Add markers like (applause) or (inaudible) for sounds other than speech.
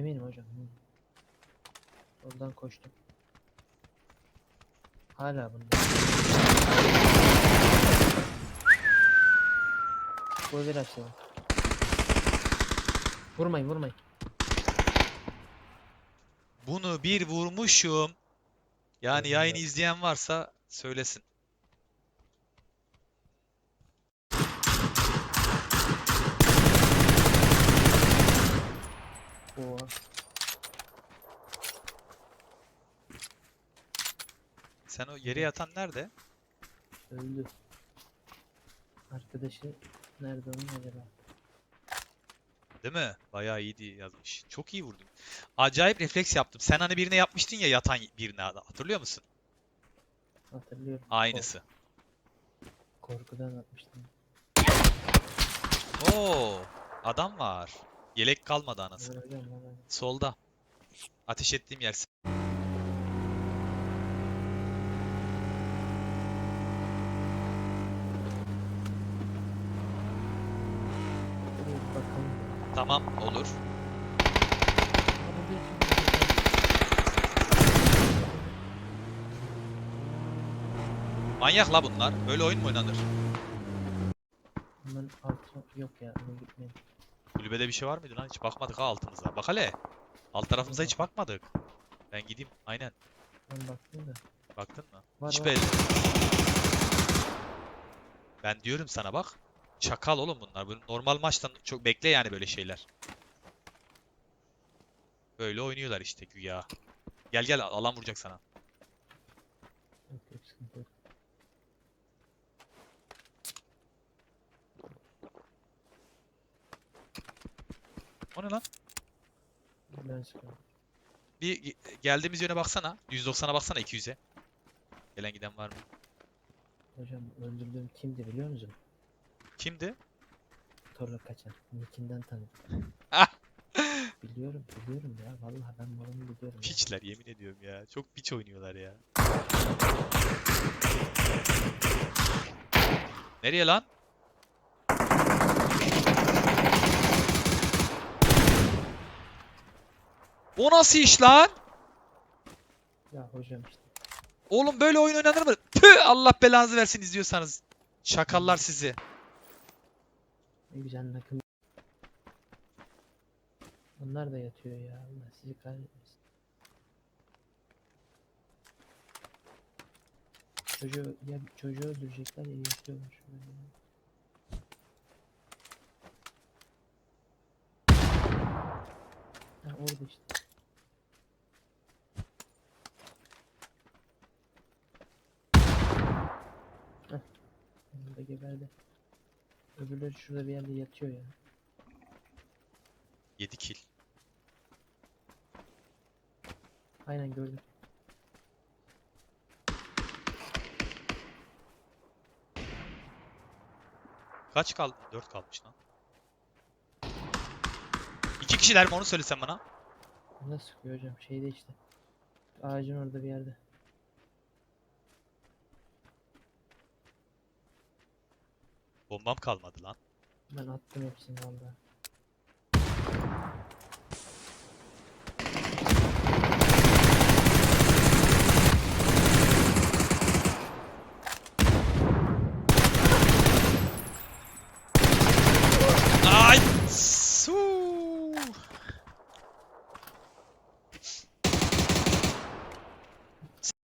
Eminim hocam. eminim. Oradan koştum. Hala bunda. Bu bir açtı. Vurmayın vurmayın. Bunu bir vurmuşum. Yani yayını izleyen varsa söylesin. Oo. Sen o yere yatan nerede? Öldü. Arkadaşı nerede onun acaba? Değil mi? Bayağı iyiydi yazmış. Çok iyi vurdun. Acayip refleks yaptım. Sen hani birine yapmıştın ya yatan birine hatırlıyor musun? Hatırlıyorum. Aynısı. Kork- korkudan atmıştım. Oo, adam var. Yelek kalmadı anasını. Solda. Ateş ettiğim yer. Tamam, olur. Manyak la bunlar. Böyle oyun mu oynanır? Bunların altı yok ya. Ona gitmeyin. Kulübede bir şey var mıydı lan? Hiç bakmadık ha altımıza. Bak hele. Alt tarafımıza hiç bakmadık. Ben gideyim. Aynen. Ben baktım da. Baktın mı? Var, Hiç var. belli. Ben diyorum sana bak. Çakal oğlum bunlar. Bu normal maçtan çok bekle yani böyle şeyler. Böyle oynuyorlar işte güya. Gel gel alan vuracak sana. O ne lan? Ben. Bir ge- geldiğimiz yöne baksana. 190'a baksana 200'e. Gelen giden var mı? Hocam öldürdüğüm kimdi biliyor musun? Kimdi? Torla kaçan. Nick'inden tanıdım. Ah! (laughs) biliyorum biliyorum ya. Vallahi ben adamı biliyorum ya. Piçler yemin ediyorum ya. Çok piç oynuyorlar ya. Nereye lan? O nasıl iş lan? Ya hocam işte. Oğlum böyle oyun oynanır mı? Tüh Allah belanızı versin izliyorsanız. Şakallar sizi. Ne güzel nakım. Onlar da yatıyor ya. Allah sizi kahretmesin. Çocuğu ya çocuğu öldürecekler ya yatıyorlar şöyle. Ha orada işte. Heh. Burada geberdi. Öbürleri şurada bir yerde yatıyor ya. 7 kill. Aynen gördüm. Kaç kaldı? 4 kalmış lan. 2 kişiler mi onu söylesen bana? Nasıl sıkıyor hocam? Şeyde işte. Ağacın orada bir yerde. Bombam kalmadı lan. Ben attım hepsini valla.